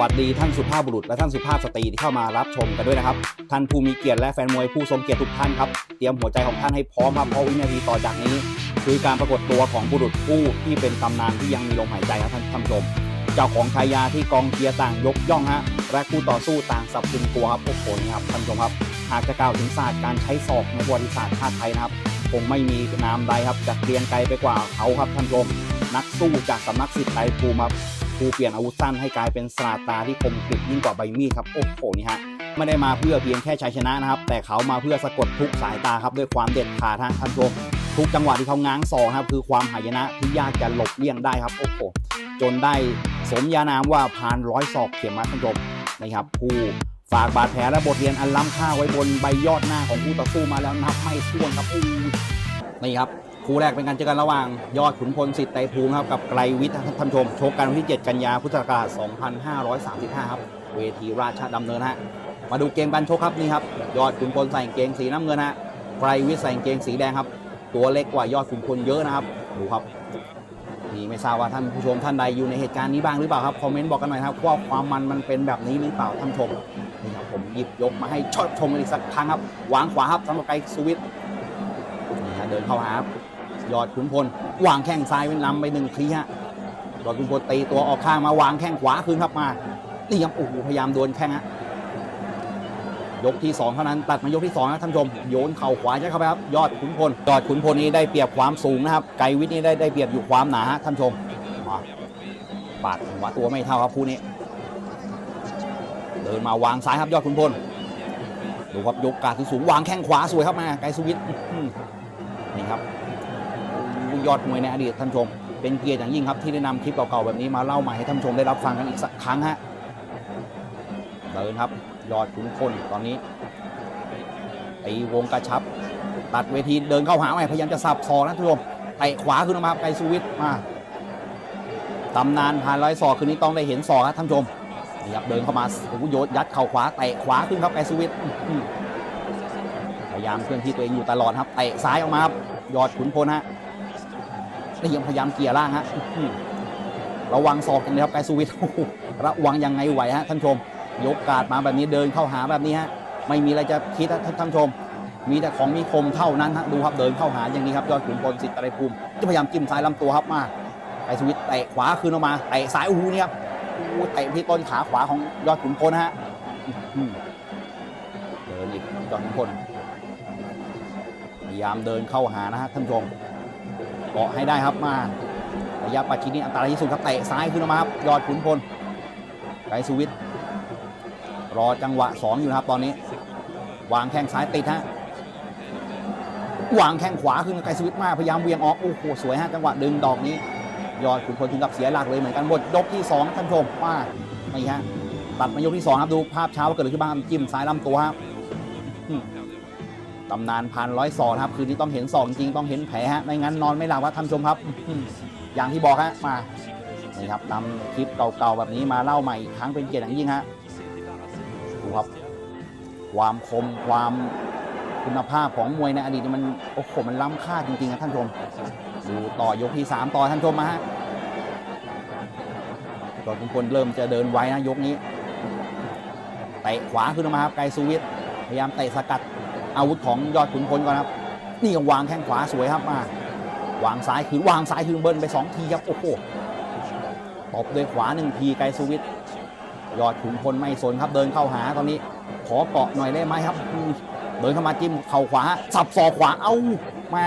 วัสดีท่านสุภาพบุรุษและท่านสุภาพสตรีที่เข้ามารับชมกันด้วยนะครับ ท่านผู้มีเกียรติและแฟนมวยผู้ทรงเกียรติทุกท่านครับ เตรียมหัวใจของท่านให้พร้อมครับเพราะวินาทีต่อจากนี้ คือการปรากฏตัวของบุรุษผู้ที่เป็นตำนานที่ยังมีลมหายใจครับท่านท่านผู้ชม เจ้าของชายาที่กองเชียร์ต่างยกย่องฮะและคู่ต่อสู้ต่างสับสนตัวครับโอ้โหนี่ครับท่านผู้ชมครับหากจะกล่าวถึงศาสตร์การใช้ศอกในประวัติศาสตร์ชาติไทยนะครับคงไม่มีนามใดครับจะเกรียงไกลไปกว่าเขาครับท่านผู้ชมนักสู้จากสำนักสิทธิ์ไตรภูมิครับ ผู้เปลี่ยนอาวุธสั้นให้กลายเป็นสราตาที่คมกริบยิ่งกว่าใบมีดครับโอ้โหนี่ฮะไม่ได้มาเพื่อเพียงแค่ชัยชนะนะครับ แต่เขามาเพื่อสะกดทุกสายตาครับด้วยความเด็ดขาดทางท่านผู้ชมทุกจังหวะที่เขาง้างศอกครับคือความหายนะที่ยากจะหลบเลี่ยงได้ครับโอ้โหจนได้สมญานามว่าพานร้อยศอกเข็มมัดท่านผู้ชมนะครับผู้ฝากบาดแผลและบทเรียนอันล้ำค่าไว้บนใบยอดหน้าของคู่ต่อสู้มาแล้วนับไม่ถ้วนครับอู้นี่ครับ คู่แรกเป็นการเจอกันระหว่างยอดขุนพลสิทธิ์ไตรภูมิครับกับไกรวิทย์ท่านผู้ชมชกกันวันที่ 7 กันยาพุทธศักราช 2535 ครับเวทีราชดำเนินฮะมาดูเกมการชกครับนี่ครับยอดขุนพลใส่เกงสีน้ำเงินฮะไกรวิทย์ใส่เกงสีแดงครับ ตัวเล็กกว่ายอดขุนพลเยอะนะครับดูครับนี่ไม่ทราบว่าท่านผู้ชมท่านใดอยู่ในเหตุการณ์นี้บ้างหรือเปล่าครับคอมเมนต์บอกกันหน่อยครับว่าความมันมันเป็นแบบนี้หรือเปล่าท่านชมนี่ครับผมหยิบยกมาให้ชดชมกันอีกสักครั้งครับวางขวาครับสำหรับไกรสุวิทย์เดินเข้าหาครับ ยอดขุนพลวางแข้งซ้ายเป็นลำไปหนึ่งทีฮะยอดขุนพลตีตัวออกข้างมาวางแข้งขวาคืนครับมานี่ครับโอ้โหพยายามโดนแข้งฮะยกที่สองเท่านั้นตัดมายกที่สองนะท่านชมโยนเข่าขวาใช่เข้าไปครับยอดขุนพลยอดขุนพลนี้ได้เปรียบความสูงนะครับ ไกวิทนี่ได้ได้เปรียบอยู่ความหนาฮะท่านชมปาดหัวตัวไม่เท่าครับคู่นี้ เดินมาวางซ้ายครับยอดขุนพลดูครับยกกาดสูงวางแข้งขวาสวยครับมาไกสุวิทย์ ยอดมวยในอดีตท่านชม เป็นเกียรติอย่างยิ่งครับที่ได้นำคลิปเก่าๆแบบนี้มาเล่าใหม่ให้ท่านชมได้รับฟังกันอีกสักครั้งฮะเดินครับยอดขุนพลตอนนี้ตีวงกระชับ ตัดเวทีเดินเข้าหาใหม่พยายามจะสับศอกนะท่านผู้ชมเตะขวาขึ้นมาไกรสุวิทย์มาตำนานผ่านร้อยศอกคืนนี้ต้องได้เห็นศอกครับท่านผู้ชมนี่ครับเดินเข้ามาโอ้โยนยัดเข่าขวาเตะขวาขึ้นครับไกรสุวิทพยายามเคลื่อนที่ตัวเองอยู่ตลอดครับเตะซ้ายออกมาครับยอดขุนพลฮะ นี่ยังพยายามเกี่ยร่างฮะอื้อหือระวังศอกกันนะครับไกรสุวิทย์โอ้โหระวังยังไงไหวฮะท่านผู้ชม ยกการดมาแบบนี้เดินเข้าหาแบบนี้ฮะไม่มีอะไรจะคิดฮะท่านผู้ชม มีแต่ของมีคมเท่านั้นฮะดูครับเดินเข้าหาอย่างนี้ครับยอดขุนพลสิทธิ์ไตรภูมิจะพยายามจิ้มซ้ายลำตัวครับมาไกรสุวิทย์เตะขวาคืนออกมาเตะซ้ายโอ้โหนี่ครับโอ้โหเตะที่ต้นขาขวาของยอดขุนพลฮะอื้อหือเดินอีกยอดขุนพลพยายามเดินเข้าหานะฮะท่านผู้ชม เกาะให้ได้ครับมาระยะปัจฉินี้อันตรายที่สุดครับเตะซ้ายขึ้นมาครับยอดขุนพลไกรสุวิทย์รอจังหวะสองอยู่นะครับตอนนี้ วางแข้งซ้ายติดฮะวางแข้งขวาขึ้นไกรสุวิทย์มากพยายามเวียงออกโอ้โหสวยฮะจังหวะดึงดอกนี้ ยอดขุนพลถึงกับเสียหลักเลยเหมือนกันหมดยกที่สองท่านผู้ชมมาไม่ฮะตัดมายกที่สองครับดูภาพเช้าว่าเกิดอะไรขึ้นบ้างจิ้มซ้ายลำตัวครับ ตำนานพันร้อยศอกนะครับ คืนนี้ต้องเห็นศอกจริงๆต้องเห็นแผลฮะไม่งั้นนอนไม่หลับว่าท่านผู้ชมครับอื้อหืออย่างที่บอกฮะมานี่ครับนำคลิปเก่าๆแบบนี้มาเล่าใหม่อีกครั้งเป็นเกียรติอย่างยิ่งฮะดูครับ ความคมความคุณภาพของมวยในอดีตนี่มันโอ้โหมันล้ำค่าจริงๆนะท่านผู้ชมดูต่อยกที่สามต่อท่านผู้ชมมาฮะจอดทุกคนเริ่มจะเดินไวนะยกนี้เตะขวาขึ้นมาครับไกรซูวิทย์พยายามเตะสกัด อาวุธของยอดขุนพลก่อนครับ นี่วางแข้งขวาสวยครับมาวางซ้ายคืนวางซ้ายคืนเบิ้ลไปสองทีครับโอ้โหตบด้วยขวาหนึ่งทีไกรสวิทย์ยอดขุนพลไม่สนครับเดินเข้าหาตอนนี้ ขอเกาะหน่อยได้ไหมครับ เดินเข้ามาจิ้มเข่าขวาสับศอกขวาเอ้ามา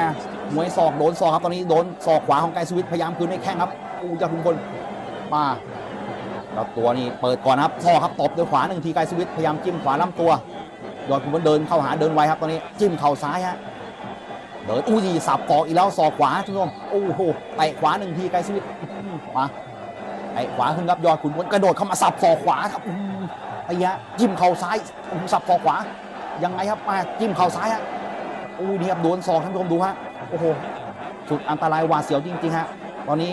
มวยศอกโดนศอกครับตอนนี้โดนศอกขวาของไกรสวิทย์พยายามคืนให้แข้งครับอู้ยอดขุนพลมาแล้วตัวนี้เปิดก่อนครับศอกครับตบด้วยขวาหนึ่งทีไกรสวิทย์พยายามจิ้มขวาลำตัว ยอดขุนพลเดินเข้าหาเดินไวครับตอนนี้จิ้มเข่าซ้ายฮะเดินอู้ดีสับต่อกอีกแล้วศอกขวาทุกท่านโอ้โหเตะขวาหนึ่งทีไกลสวิตมาเตะขวาขึ้นครับยอดขุนพลกระโดดเข้ามาสับศอกขวาครับอือไอ้ยะจิ้มเข่าซ้ายอ้โหสับศอกขวายังไงครับมาจิ้มเข่าซ้ายฮะโอ้ดีครับโดนศอกท่านผู้ชมดูฮะโอ้โหสุดอันตรายหวาดเสียวจริงๆฮะตอนนี้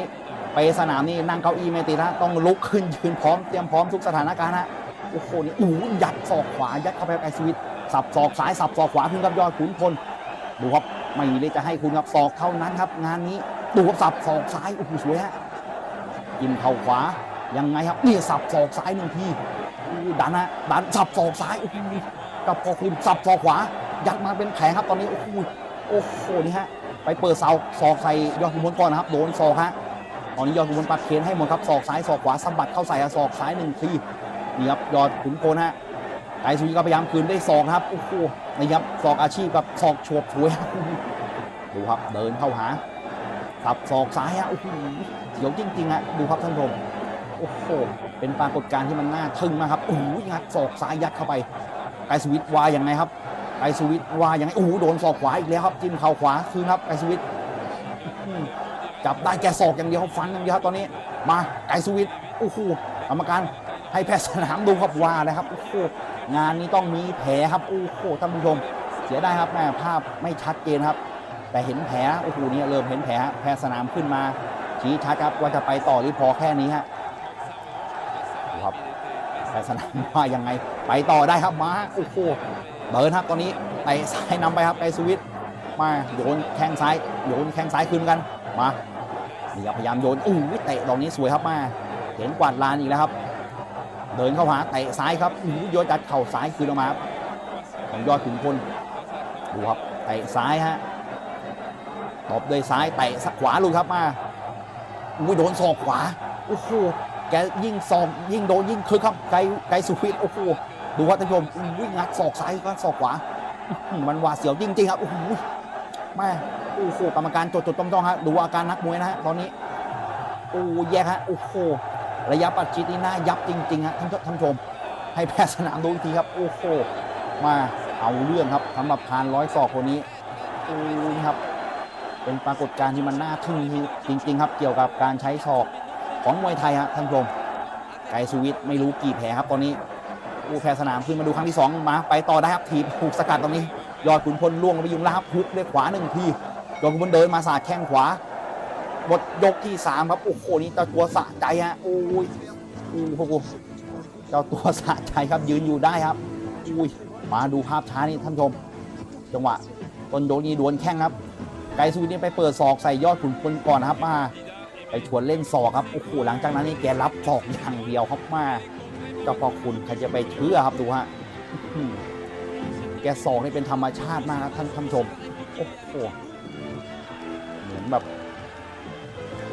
ไปสนามนี่นั่งเก้าอี้ไม่ติดฮะต้องลุกขึ้นยืนพร้อมเตรียมพร้อมทุกสถานการณ์ฮะ โอ้โหนี่อู้ยัดศอกขวายัดเข้าไปไอสวิตสับศอกซ้ายสับศอกขวาขึ้นกับยอดขุนพลดูครับไม่มีเลยจะให้คุณครับศอกเท่านั้นครับ งานนี้ดูครับสับศอกซ้ายโอ้โหสวยฮะกินเข่าขวายังไงครับนี่สับศอกซ้ายหนึ่งทีดันนะดันสับศอกซ้ายโอ้โหกับพอคุณสับศอกขวา ยัดมาเป็นแผงครับตอนนี้โอ้โหโอ้โหนี่ฮะไปเปิดเสาศอกใส่ยอดขุนพลก่อนนะครับโดนศอกฮะตอนนี้ยอดขุนพลปัดเคนให้หมดครับศอกซ้ายศอกขวาสะบัดเข้าใส่ศอกซ้ายหนึ่งที นี่ครับยอดขุนพลฮะไกสุวิก็พยายามคืนได้ศอกครับโอ้โหนี่ครับศอกอาชีพกับศอกโฉบฉวยดูครับเดินเข้าหาสับศอกซ้ายฮะโอ้โหเสียวจริงๆฮะดูครับท่านผู้ชมโอ้โหเป็นปรากฏการณ์ที่มันน่าทึ่งมากครับโอ้โหงัดศอกซ้ายยัดเข้าไปไกสวิตวาอย่างไงครับไกสวิตวาอย่างไงโอ้โหโดนศอกขวาอีกแล้วครับจิ้มเข่าขวาคืนครับไกสวิตจับได้แกศอกอย่างเดียวฟันอย่างเดียวครับตอนนี้ มาไกสวิตโอ้โหกรรมการ ให้แพทย์สนามดูครับว่าเลยครับโอ้โหงานนี้ต้องมีแผลครับโอ้โหท่านผู้ชม เสียได้ครับแม่ภาพไม่ชัดเจนครับ แต่เห็นแผลโอ้โหนี่เริ่มเห็นแผลแพทย์สนามขึ้นมา ชี้ชัดครับว่าจะไปต่อหรือพอแค่นี้ฮะครับแพทย์สนามว่ายังไงไปต่อได้ครับมาโอ้โหเดิร์นครับตอนนี้ไปซ้ายนำไปครับไปสวิตช์มาโยนแข้งซ้ายโยนแข้งซ้ายคืนกันมานี่พยายามโยนอู้ยเตะดอกนี้สวยครับมาเห็นกวาดลานอีกแล้วครับ เดินเข้าหาเตะซ้ายครับอู้ยโยนจัดเข่าซ้ายคืนออกมาครับของยอดขุนพลดูครับเตะซ้ายฮะตบด้วยซ้ายเตะสักขวาลูกครับมาอุ้ยโดนศอกขวาโอ้โหแกยิ่งศอกยิ่งโดนยิ่งคึกครับไกลไกลสุวิทย์โอ้โหดูว่าท่านผู้ชมอุ้ยงัดศอกซ้ายก็ศอกขวาอื้อหือมันหวาดเสียวจริงๆครับโอ้โหแม่โอ้โหกรรมการจดจดจ้องจ้องๆฮะดูอาการนักมวยนะฮะตอนนี้โอ้แยกฮะโอ้โห ระยะปัดชิดนี่น่ายับจริงๆฮะท่านท่านผู้ชม ให้แพทย์สนามดูอีกทีครับ โอ้โหมาเอาเรื่องครับสำหรับพานร้อยศอกคนนี้อ้ครับ เป็นปรากฏการณ์ที่มันน่าทึ่งจริง ๆ ครับ เกี่ยวกับการใช้ศอกของมวยไทยฮะท่านผู้ชมไกสุวิทย์ไม่รู้กี่แผลครับตอนนี้ผู้แพ้สนามขึ้นมาดูครั้งที่สองมาไปต่อได้ครับถีบถูกสกัดตรงนี้ยอดขุนพลล่วงลงไปยุงแล้วครับฮุกด้วยขวาหนึ่งทียอดขุนพลเดินมาสาดแข้งขวา หมดยกที่สามครับโอ้โหนี่เจ้าตัวสะใจฮะโอ้ยโอ้โหเจ้าตัวสะใจครับยืนอยู่ได้ครับอุ้ยมาดูภาพช้านี่ท่านชม จังหวะต้นโดนี่ดวลแข้งครับ ไกรสุวินี่ไปเปิดศอกใส่ยอดขุนพลก่อนนะครับมาไปชวนเล่นศอกครับโอ้โหหลังจากนั้นนี่แกรับศอกอย่างเดียวครับมาเจ้าพ่อคุณใครจะไปเชื่อครับดูฮะแกศอกนี่เป็นธรรมชาติมากท่านท่านผู้ชมโอ้โหเหมือนแบบ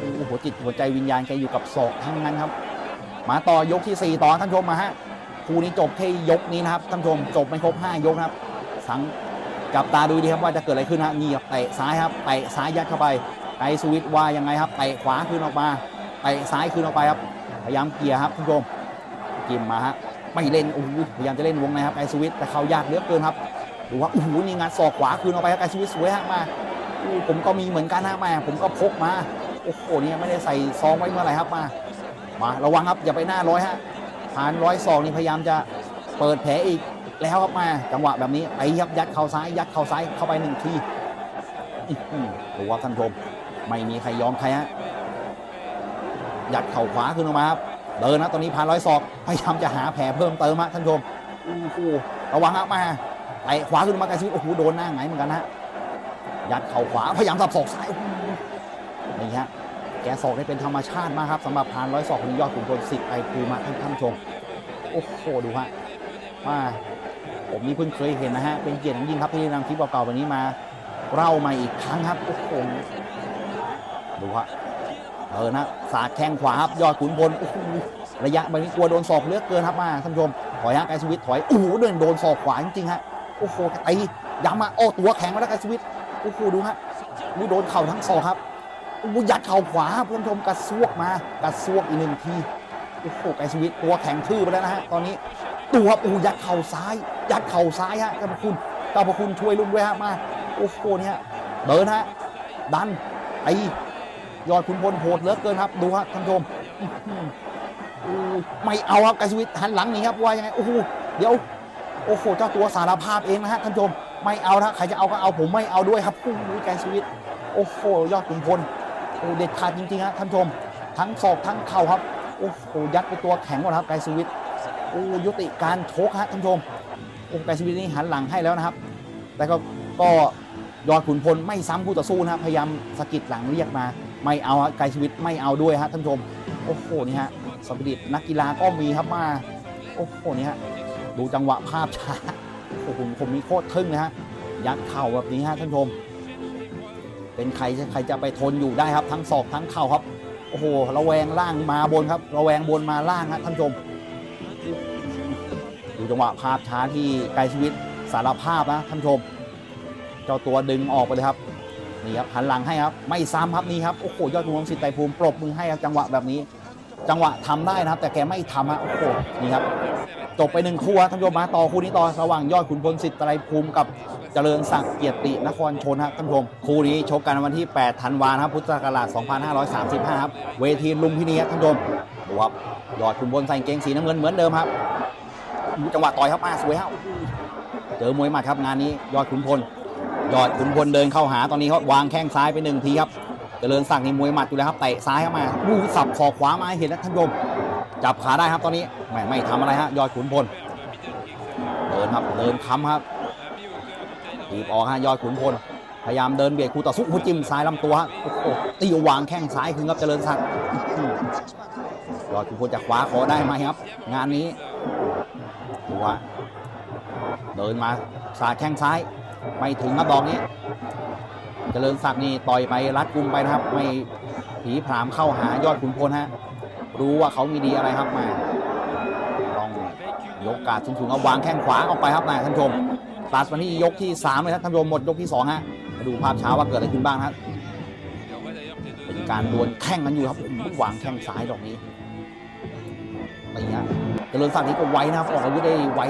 หหัวจิตหัวใจวิญญาณแกอยู่กับศอกทั้งนั้นครับ มาต่อยกที่สี่ต่อท่านชมมาฮะคู่นี้จบที่ยกนี้นะครับท่านชมจบไม่ครบห้ายกนะครับ สังจับตาดูดีครับว่าจะเกิดอะไรขึ้นฮะนี่ครับเตะซ้ายครับเตะซ้ายยัดเข้าไปไกสวิตว่ายังไงครับเตะขวาคืนออกมาเตะซ้ายคืนออกไปครับพยายามเกียร์ครับคุณผู้ชมกิมมาฮะไม่เล่นโอ้โหพยายามจะเล่นวงในครับไกสวิตแต่เขายากเหลือเกินครับดูว่าโอ้โหนี่งานศอกขวาคืนออกไปครับไกสวิตสวยฮะมาอู้ผมก็มีเหมือนกันฮะมาผมก็พกมา โอ้โหเนี่ยไม่ได้ใส่ซองไว้เมื่อไหร่ครับมา มาระวังครับอย่าไปหน้าร้อยฮะผ่านร้อยสองนี่พยายามจะเปิดแผลอีกแล้วครับมา จังหวะแบบนี้ไปยับยัดเข่าซ้ายยัดเข่าซ้ายเข้าไปหนึ่งทีอื้อหือดูว่าท่านชมไม่มีใครยอมใครฮะยัดเข่าขวาขึ้นออกมาครับเดินนะตอนนี้ผ่านร้อยศอกพยายามจะหาแผลเพิ่มเติมฮะท่านชมโอ้โหระวังครับมาไต่ขวาขึ้นมาไกลชีวิตโอ้โหโดนหน้าไงเหมือนกันฮะยัดเข่าขวาพยายามสับศอกซ้าย นี่ฮะแกศอกได้เป็นธรรมชาติมากครับสำหรับผ่านร้อยศอกของยอดขุนพลสิทธิ์ไอภูมาท่านท่านผู้ชมโอ้โหดูฮะว่าผมนี่เพิ่งเคยเห็นนะฮะเป็นเกียรติยิ่งครับที่ได้นำคลิปเก่าๆแบบนี้มาเล่าม่อีกครั้งครับโอ้โหดูฮะเออนะสาดแข้งขวาครับยอดขุนพลโอ้โหระยะแบบนี้กลัวโดนศอกเลือกเกินครับมาท่านผู้ชมถอยฮะไกสวิทถอยโอ้โหเดินโดนศอกขวาจริงๆฮะโอ้โหตีย้ำมาโอ้ตัวแข็งมาแล้วไกสวิทโอ้โหดูฮะอู้โดนเข่าทั้งศอกครับ อ้ยัดเข่าขวาครับท่านผู้ชมกระซวกมากระซวกอีกหนึ่งทีโอ้โหไกสวิทตัวแข็งทื่อไปแล้วนะฮะตอนนี้ตัวปูยัดเข่าซ้าย ยัดเข่าซ้ายฮะเจ้าพระคุณเจ้าพระคุณช่วยลุงด้วยฮะมาโอ้โหเนี่ยเดินฮะดันไอยอดขุนพลโหดเหลือเกินครับดูฮะท่านชมไม่เอาครับไกสวิทหันหลังนีครับว่ายังไงโอ้โหเดี๋ยวโอ้โหเจ้าตัวสารภาพเองนะฮะท่านชมไม่เอานะใครจะเอาก็เอาผมไม่เอาด้วยครับโอ้โหไกสวิทโอ้โหยอดขุนพล โอ้เด็ดขาดจริงๆฮะท่านชม ทั้งศอกทั้งเข่าครับโอ้โหยัดไปตัวแข็งหมดครับไกรสวิทโอ้ยุติการโชกฮะท่านชมโอ้ไกรสวิทนี่หันหลังให้แล้วนะครับ แต่ก็ก็ยอดขุนพลไม่ซ้ำคู่ต่อสู้นะครับพยายามสะกิดหลังเรียกมา ไม่เอาไกรสวิทไม่เอาด้วยฮะท่านชม โอ้โหนี่ฮะสปิริตนักกีฬาก็มีครับมาโอ้โหนี่ฮะดูจังหวะภาพช้าโอ้โหผมมีโคตรทึ่งนะฮะยัดเข่าแบบนี้ฮะท่านชม เป็นใครใครจะไปทนอยู่ได้ครับ ทั้งศอกทั้งเข่าครับ โอ้โหระแวงล่างมาบนครับระแวงบนมาล่างฮะท่านชมดูจังหวะภาพช้าที่ไกลชีวิตสารภาพนะท่านชม เจ้าตัวดึงออกไปเลยครับนี่ครับหันหลังให้ครับ ไม่ซ้ำครับนี่ครับโอ้โหยอดมวงศิษย์ไตภูมิปรบมือให้ครับจังหวะแบบนี้ จังหวะทำได้นะครับ แต่แกไม่ทำฮะโอ้โหนี่ครับ จบไปหนึ่งคู่ท่านผู้ชมมาต่อคู่นี้ต่อระหว่างยอดขุนพลศิษย์ไตรภูมิกับเจริญศักดิ์เกียรตินครชนครับท่านผู้ชมคู่นี้ชกกันวันที่ 8 ธันวาคมครับพุทธศักราช 2535 ครับ เวทีลุมพินีครับท่านผู้ชมดูครับยอดขุนพลใส่เกงสีน้ำเงินเหมือนเดิมครับจังหวะต่อยครับมาสวยครับเจอมวยหมัดครับงานนี้ยอดขุนพลยอดขุนพลเดินเข้าหาตอนนี้เขาวางแข้งซ้ายไปหนึ่งทีครับเจริญศักดิ์นี่มวยหมัดอยู่แล้วครับเตะซ้ายเข้ามาลูสับศอกขวามาเห็นนะท่านผู้ชม จับขาได้ครับตอนนี้ไม่ไม่ทำอะไรฮะยอดขุนพลเดินครับเดินค้ำครับตีบออกฮะยอดขุนพลพยายามเดินเบียดคู่ต่อสู้หัวจิ้มซ้ายลำตัวฮะโอ้โหตีวางแข้งซ้ายคืนครับเจริญศักดิ์อื้อยอดขุนพลจะคว้าคอได้ไหมครับ งานนี้ดูว่าเดินมาสาดแข้งซ้าย ไม่ถึงครับดอกนี้เจริญศักดิ์นี่ต่อยไปรัดกุมไปนะครับ ไม่ผีผามเข้าหายอดขุนพลฮะ รู้ว่าเขามีดีอะไรครับมาต้องยกกาดสูงๆเอาวางแข้งขวาออกไปครับนายท่านผู้ชมตัดมาที่ยกที่3เลยครับท่านผู้ชมหมดยกที่2ฮะมาดูภาพเช้าว่าเกิดอะไรขึ้นบ้างครับเป็นการดวลแข้งกันอยู่ครับหวางแข้งซ้ายดอกนี้นี่ฮะเจริญศักดิ์นี่ก็ไวนะครับออกอาวุธได้ไว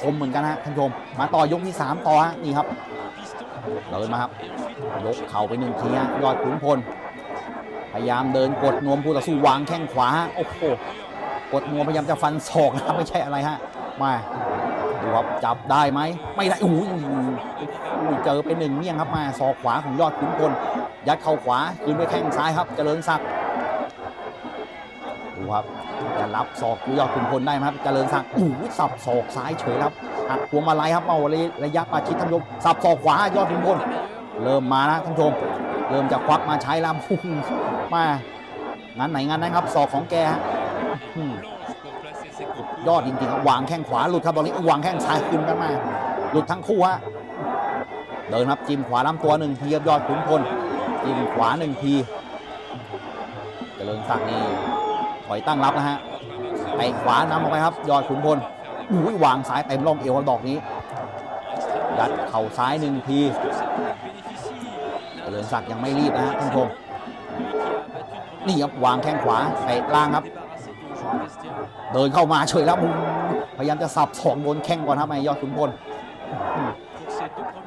คมเหมือนกันฮะท่านผู้ชมมาต่อยกที่สามต่อฮะนี่ครับเดินมาครับยกเข่าไปหนึ่งทีฮะยอดขุนพล พยายามเดินกดนวมผู้ต่อสู้วางแข้งขวาโอ้โหกดนวมพยายามจะฟันศอกนะไม่ใช่อะไรฮะมาดูครับจับได้ไหมไม่ได้โอ้โหอุ้ยเจอไปหนึ่งเมี่ยงครับมาศอกขวาของยอดขุนพลยัดเข่าขวาคืนด้วยแข้งซ้ายครับเจริญศักดิ์ดูครับจะรับศอกยอดขุนพลได้ไหมครับเจริญศักดิ์โอ้โหสับศอกซ้ายเฉยครับหักพวมาลัยครับเอาระยะประชิดท่านผู้ชมสับศอกขวายอดขุนพลเริ่มมานะท่านผู้ชม เริ่มจะควักมาใช้ล้วโอ้โหมางานไหนงานนั้นครับศอกของแกฮะยอดจริงๆครับวางแข้งขวาหลุดครับตอนนี้วางแข้งซ้ายขึ้นกันมาหลุดทั้งคู่ฮะเดินครับจิ้มขวาลำตัวหนึ่งทีครับยอดขุนพลจิ้มขวาหนึ่งทีเจริญศักดิ์นี่ถอยตั้งรับนะฮะเตะขวานำออกไปครับ ยอดขุนพลอุ้ยวางซ้ายเต็มร่องเอวดอกนี้ยัดเข่าซ้ายหนึ่งที เจริญศักดิ์ยังไม่รีบนะฮะท่านผู้ชมนี่ครับวางแข้งขวาเตะล่างครับ เดินเข้ามาเฉยแล้วมุมพยายามจะสับศอกโดนแข้งก่อนครับไอ้ยอดขุนพล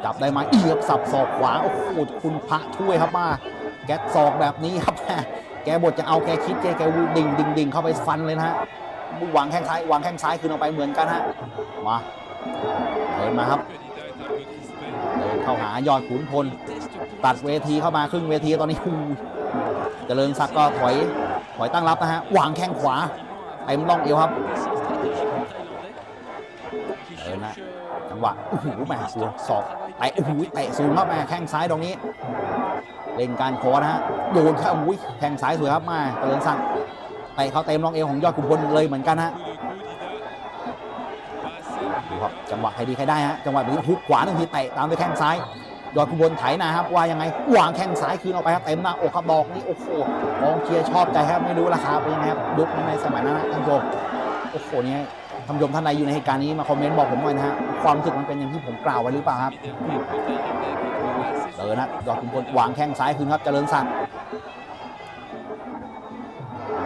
จับได้ไหมเอียบสับศอกขวาโอ้โหคุณพระช่วยครับมา แกศอกแบบนี้ครับแกบทจะเอาแกคิดแกแกดิ่งดิ่งดิ่งเข้าไปฟันเลยนะฮะวางแข้งซ้ายวางแข้งซ้ายคืนออกไปเหมือนกันฮะมาเดินมาครับเดินเข้าหายอดขุนพล ตัดเวทีเข้ามาครึ่งเวทีตอนนี้ฮูเจริญศักดิ์ก็ถอยถอยตั้งรับนะฮะวางแข้งขวาเต็มร่องเอวครับเดินะจังหวะโอ้โหแม่สวนศอกเตะโอ้โหเตะสูงครับแม่แข้งซ้ายตรงนี้ เล่นการคอนะฮะโยนข้าอุ้ยแข้งซ้ายสวยครับมาเจริญศักดิ์เตะเขาเต็มร่องเอวของยอดขุนพลเลยเหมือนกันฮะดูครับจังหวะใครดีใครได้ฮะจังหวะนี้ฮุกขวาหนึ่งทีเตะตามด้วยแข้งซ้าย ยอดขุนพลไถนาครับว่ายังไงวางแข้งซ้ายคืนออกไปครับเต็มหน้าอกครับดอกนี่โอ้โหกองเชียร์ชอบใจครับไม่รู้ราคาเป็นยังไงครับยุคนั้นในสมัยนั้นนะท่านผู้ชมโอ้โหเนี่ยท่านผู้ชมท่านใดอยู่ในเหตุการณ์นี้มาคอมเมนต์บอกผมหน่อยนะฮะความรู้สึกมันเป็นอย่างที่ผมกล่าวไว้หรือเปล่าครับเดินนะยอดขุนพลวางแข้งซ้ายคืนครับเจริญศักดิ์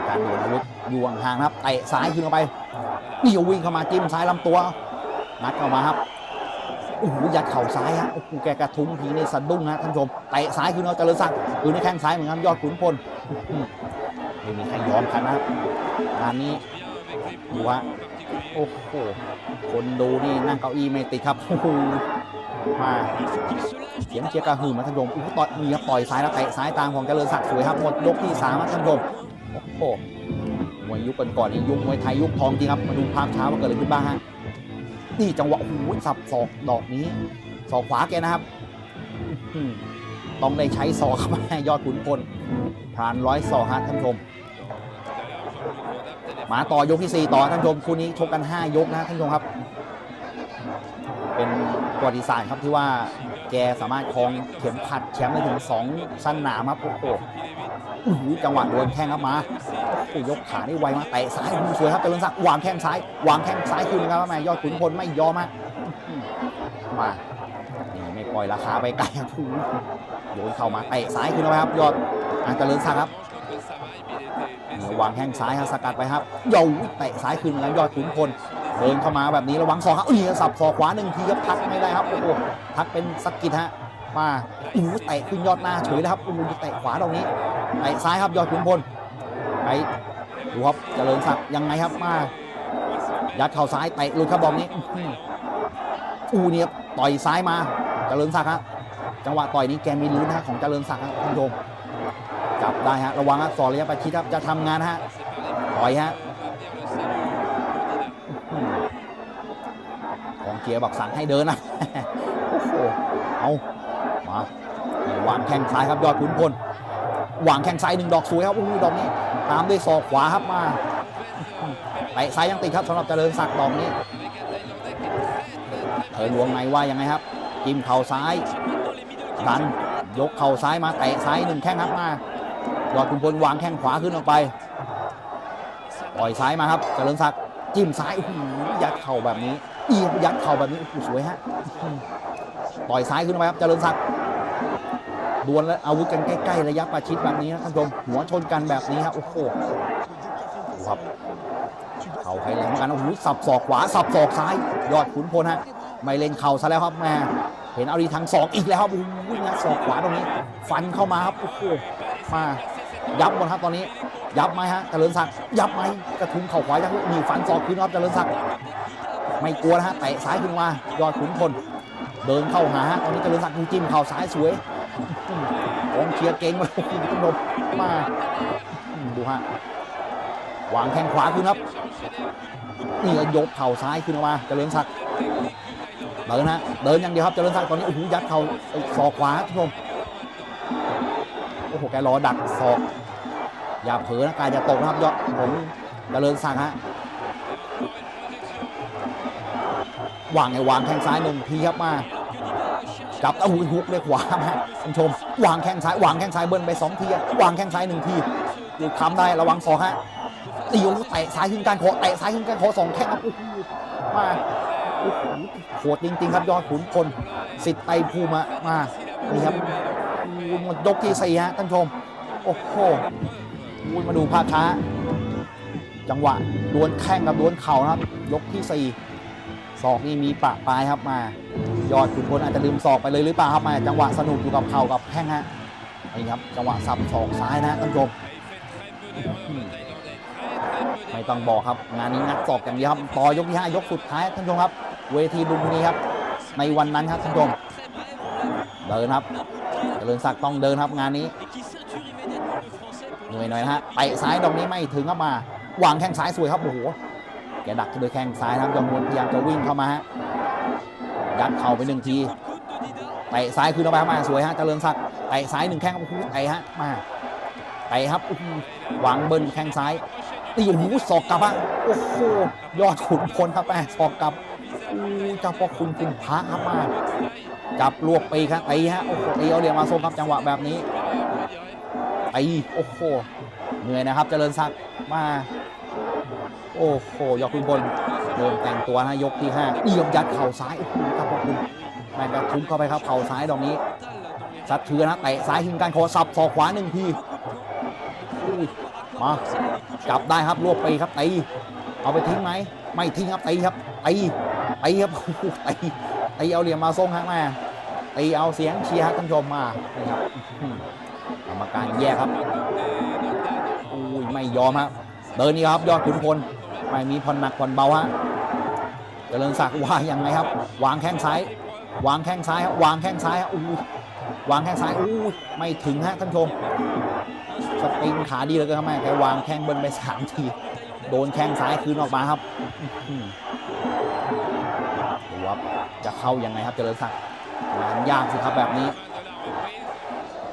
การโดนอาวุธอยู่ห่างๆครับเตะซ้ายคืนออกไปนี่วิ่งเข้ามาจิ้มซ้ายลำตัวนัดเข้ามาครับ โอ้โหยัดเข่าซ้ายฮะโอ้โหแกกระทุ้งทีนี่สะดุ้งนะท่านชมเตะซ้ายคือเราเจริญศักดิ์คือในแข้งซ้ายเหมือนกันยอดขุนพลไม่มีใครยอมกันนะครับงานนี้ดูว่าโอ้โหคนดูนี่นั่งเก้าอี้ไม่ติดครับโอ้โหมาเสียงเชียร์กระหึ่มนะท่านชมโอ้โหต่อยมีครับต่อยซ้ายแล้วเตะซ้ายตามของเจริญศักดิ์สวยครับหมดยกที่สามนะท่านชมโอ้โหมวยยุคก่อนๆนี่ยุคมวยไทยยุคทองจริงครับมาดูภาพช้าว่าเกิดอะไรขึ้นบ้างฮะ นี่จังหวะโอ้โหสับศอกดอกนี้ศอกขวาแกนะครับต้องได้ใช้ศอกเข้ามายอดขุนพลผ่านร้อยศอกฮะท่านชม มาต่อยกที่ 4 ต่อท่านชมคู่นี้ชกกัน 5 ยกนะท่านชมครับ เป็นประวัติศาสตร์ครับที่ว่า กสามารถครองเข็มขัดแชมป์ได้ถึง2สนามครับโอ้โหจังหวะโดนแข้งครับมาโอ้ยกขาได้ไวมากเตะซ้ายสวยครับเจริญศักดิ์วางแข้งซ้ายวางแข้งซ้ายคืนนะครับแม่ยอดขุนพลไม่ยอมฮะอื้อมาไม่ปล่อยราคาไปไกลครับโอ้โยนเข้ามาเตะซ้ายคืนนะครับ ยอดอะเจริญศักดิ์ครับวางแข้งซ้ายครับสกัดไปครับโยเตะซ้ายคืนแล้วยอดขุนพล เดินเข้ามาแบบนี้ระวังศอกครับอุ้ยสับศอกขวาหนึ่งทีครับทักไม่ได้ครับโอ้โหทักเป็นสกิดฮะมาอู้เตะขึ้นยอดหน้าเฉยเลยครับอู้เตะขวาตรงนี้เตะซ้ายครับยอดขุนพลไปดูครับเจริญศักดิ์ยังไงครับมายัดเข่าซ้ายเตะลุดครับบอลนี้อู้เนี่ยต่อยซ้ายมาเจริญศักดิ์ฮะจังหวะต่อยนี้แกมีลุ้นนะของเจริญศักดิ์ครับท่านผู้ชมจับได้ฮะระวังฮะสอดระยะประชิดครับจะทำงานฮะต่อยฮะ อกองเกียร์บอกสั่งให้เดินนะโอ้โหเอามาวางแข้งซ้ายครับยอดขุนพลวางแข้งซ้ายหนึ่งดอกสวยครับอู้ดอกนี้ ตามด้วยศอกขวาครับมาอื้อเตะซ้ายยังติดครับสำหรับเจริญศักดิ์ดอกนี้เธอหลวงในว่ายังไงครับจิ้มเข่าซ้ายดันยกเข่าซ้ายมาเตะซ้ายหนึ่งแข้งครับมายอดขุนพลวางแข้งขวาขึ้นออกไปปล่อยซ้ายมาครับเจริญศักดิ์จิ้มซ้ายโอ้ยัดเข่าแบบนี้ เอียงยัดเข่าแบบนี้โอ้โหสวยฮะอื้อปล่อยซ้ายขึ้นไปครับเจริญศักดิ์ดวลและอาวุธกันใกล้ๆระยะประชิดแบบนี้นะท่านผู้ชมหัวชนกันแบบนี้ครับโอ้โหดูครับเข่าใครแรงเหมือนกันโอ้โหสับศอกขวาสับศอกซ้าย ยอดขุนพลฮะไม่เล่นเข่าซะแล้วครับแม่เห็นอาดีทางศอกอีกแล้วครับโอ้โหงัดศอกขวาตรงนี้ ฟันเข้ามาครับโอ้โหมายับหมดครับตอนนี้ ยับไหมฮะเจริญศักดิ์ยับไหมกระทุ้งเข่าขวายับมีฟันศอกขึ้นครับเจริญศักดิ์ ไม่กลัวนะฮะเตะซ้ายขึ้นมายอดขุนพลเดินเข้าหาตอนนี้เจริญศักดิ์จิ้มเข่าซ้ายสวยกองเชียร์เก่งเลยคุณผู้ชมมาดูฮะวางแข้งขวาขึ้นครับนี่ยกเข่าซ้ายขึ้นมาเจริญศักดิ์เดินฮะเดินอย่างเดียวครับเจริญศักดิ์ตอนนี้โอ้โหยัดเข่าศอกขวาครับท่านโอ้โหแกรอดักศอก อย่าเผลอนะกายจะตกนะครับยอดผมเจริญศักดิ์ฮะ วางไงวางแข้งซ้ายหนึ่งทีครับมาจับเอาหุยฮุกเลยขวามาท่านชม วางแข้งซ้ายวางแข้งซ้ายเบิ้ลไปสองทีวางแข้งซ้ายหนึ่งทีดูคำได้ระวังศอกฮะตีโอ้โหเตะซ้ายขึ้นการคอเตะซ้ายขึ้นการคอสองแข้งครับโอ้โหมาโอ้โหโหดจริง ๆ ครับยอดขุนพลสิทธิ์ไตภูมิอะมานี่ครับอู้หมดยกที่สี่ฮะท่านชมโอ้โหมาดูภาพช้า จังหวะดวลแข้งกับดวลเข่านะครับ ยกที่สี่ ศอกนี่มีปะปลายครับมา ยอดขุนพลอาจจะลืมศอกไปเลยหรือเปล่าครับมาจังหวะสนุกอยู่กับเข่ากับแข้งฮะนี่ครับจังหวะสับศอกซ้ายนะท่านผู้ชมไม่ต้องบอกครับ งานนี้งัดศอกอย่างเดียวครับต่อยกที่ห้ายกสุดท้ายท่านผู้ชมครับ เวทีลุมพินีครับ ในวันนั้นครับท่านผู้ชมเดินครับเจริญศักดิ์ต้องเดินครับงานนี้เหนื่อยหน่อยนะฮะไปซ้ายตรงนี้ไม่ถึงครับมา วางแข้งซ้ายสวยครับโอ้โห แกดักโดยแข้งซ้ายนะครับจอมพลพยายามจะวิ่งเข้ามาฮะยัดเข่าไปหนึ่งทีเตะซ้ายคืนออกไปมาสวยฮะเจริญศักดิ์เตะซ้ายหนึ่งแข้งโอ้โหเตะฮะมาเตะครับหวางเบิ้ลแข้งซ้ายตีโอ้โหศอกกลับฮะโอ้โหยอดขุนพลครับแม่ศอกกลับเจ้าพ่อคุณคุณพระครับมาจับรวบปีครับตีฮะโอ้โหตีเอาเหรียญมาส่ครับจังหวะแบบนี้ตีโอ้โหเหนื่อยนะครับ เจริญศักดิ์มา โอ้โหยอดคุณพลเริ่มแต่งตัวนะยกที่ห้าเอี่ยมยัดเข่าซ้ายครับขอบคุณแม่กระทุ้งเข้าไปครับเข่าซ้ายดอกนี้สัดเทือนนะเตะซ้ายขึ้นการคอสับศอกขวาหนึ่งทีมาจับได้ครับรวบไปครับตีเอาไปทิ้งไหมไม่ทิ้งครับตีครับตีตีครับโอ้โหตีตีเอาเหลี่ยมมาส่งฮะแม่ตีเอาเสียงเชียร์ท่านผู้ชมมานี่ครับกรรมการแยกครับอุ้ยไม่ยอมฮะเดินนี่ครับยอดขุนพล ไม่มีผ่อนหนักผ่อนเบาฮะเจริญศักดิ์ว่ายังไงครับ วางแข้งซ้าย วางแข้งซ้ายครับวางแข้งซ้ายอู้วางแข้งซ้ายอู้ไม่ถึงฮะท่านชมสปริงขาดีเลยครับแม่แกวางแข้งเบิ้ลไปสามที โดนแข้งซ้ายคืนออกมาครับดูครับจะเข้ายังไงครับเจริญศักดิ์งานยากสิครับแบบนี้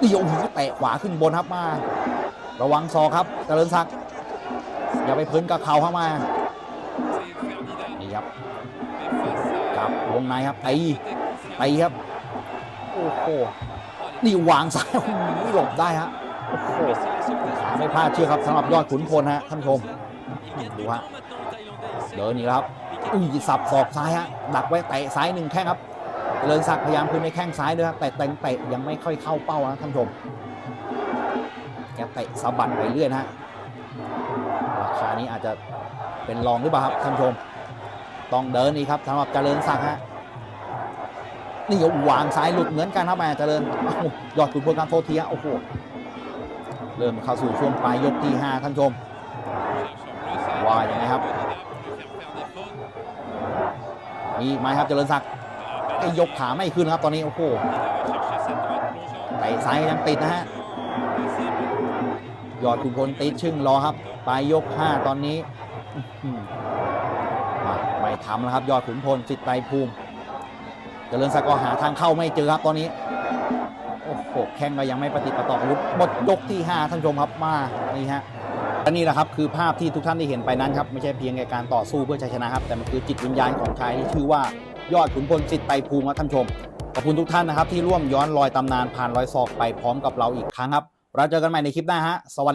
เดี๋ยวหูเตะขวาขึ้นบนครับมา ระวังซอครับเจริญศักดิ์ อย่าไปพลินกับเข่าเข้ามานี่ครับกลับวงในครับไอไอครับโอ้โหนี่วางซ้ายหลบได้ฮะโอ้โหขาไม่พลาดเชื่อครับสำหรับยอดขุนพลฮะท่านผู้ชมดูฮะเดินอีกแล้วครับอุ้ยสับศอกซ้ายฮะดักไว้เตะซ้ายหนึ่งแข้งครับเริญศักดิ์พยายามคืนในแข้งซ้ายด้วยครับแต่เตะเตะยังไม่ค่อยเข้าเป้านะท่านผู้ชมแกเตะสะบัดไปเรื่อยนะฮะ ราคานี้อาจจะเป็นรองหรือเปล่าครับท่านชม ต้องเดินอีกครับสำหรับเจริญศักดิ์ฮะนี่วางซ้ายหลุดเหมือนกันครับแม่เจริญยอดขุนพลการโทษทีฮะโอ้โหเริ่มเข้าสู่ช่วงปลายยกที่ห้าท่านชมว่ายังไงครับมีไหมครับเจริญศักดิ์ไอ้ยกขาไม่ขึ้นครับตอนนี้โอ้โหไต่ซ้ายยังติดนะฮะยอดขุนพลติดชึ่งรอครับ ปลายยกห้าตอนนี้มาไม่ทำแล้วครับ ยอดขุนพลสิทธิ์ไตภูมิ เจริญศักดิ์ก็หาทางเข้าไม่เจอครับตอนนี้ โอ้โหแข้งก็ยังไม่ปฏิประต่ออาวุธหมดยกที่ 5 ท่านชมครับมานี่ฮะและนี่แหละครับคือภาพที่ทุกท่านได้เห็นไปนั้นครับ ไม่ใช่เพียงแค่การต่อสู้เพื่อชัยชนะครับ แต่มันคือจิตวิญญาณของชายที่ชื่อว่ายอดขุนพลสิทธิ์ไตภูมิครับท่านชมขอบคุณทุกท่านนะครับที่ร่วมย้อนรอยตำนานผ่านรอยศอกไปพร้อมกับเราอีกครั้งครับเราเจอกันใหม่ในคลิปหน้าฮะสวัสดี